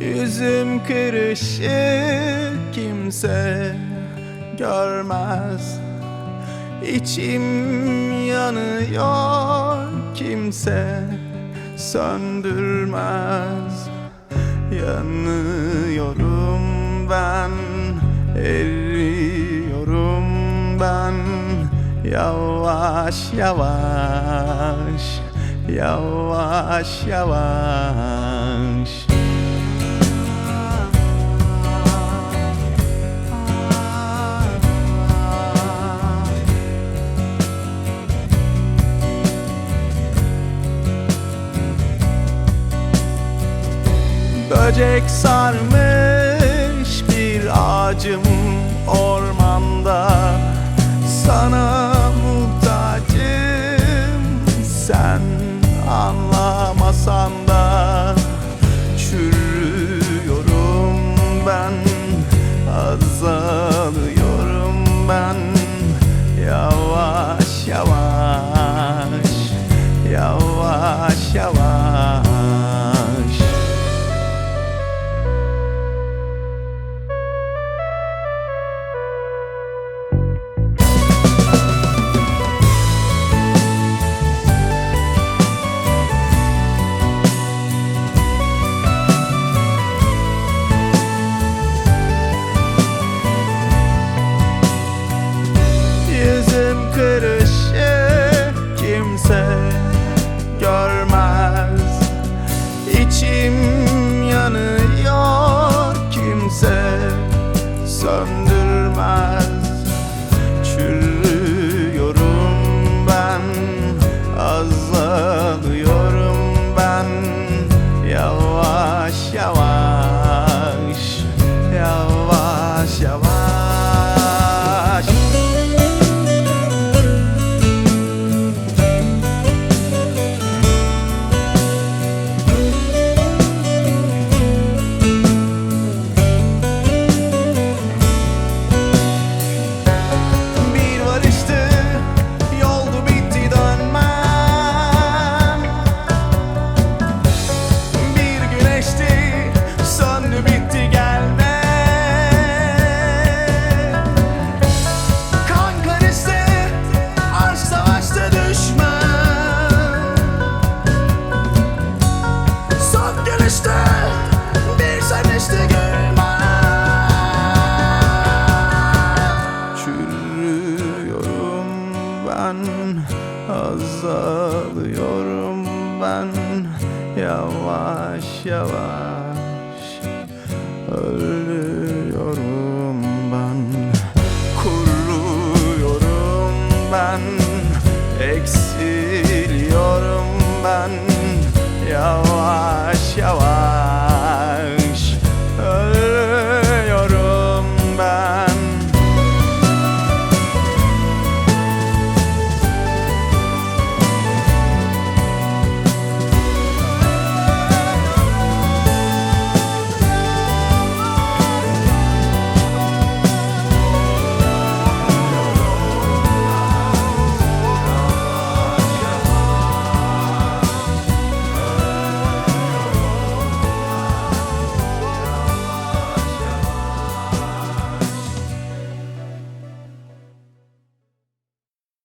Yüzüm kırışık kimse görmez. İçim yanıyor kimse söndürmez. Yanıyorum ben, eriyorum ben. Yavaş yavaş, yavaş yavaş Böcek sarmış bir ağacım ormanda. Sana muhtacım sen anlamasan da Çürüyorum ben azalıyorum ben. Yavaş yavaş yavaş yavaş Yüzüm kırışık kimse görmez. İçim yanıyor kimse söndürmez Azalıyorum ben. Yavaş yavaş Ölüyorum ben. Kuruyorum ben. Eksiliyorum ben. Yavaş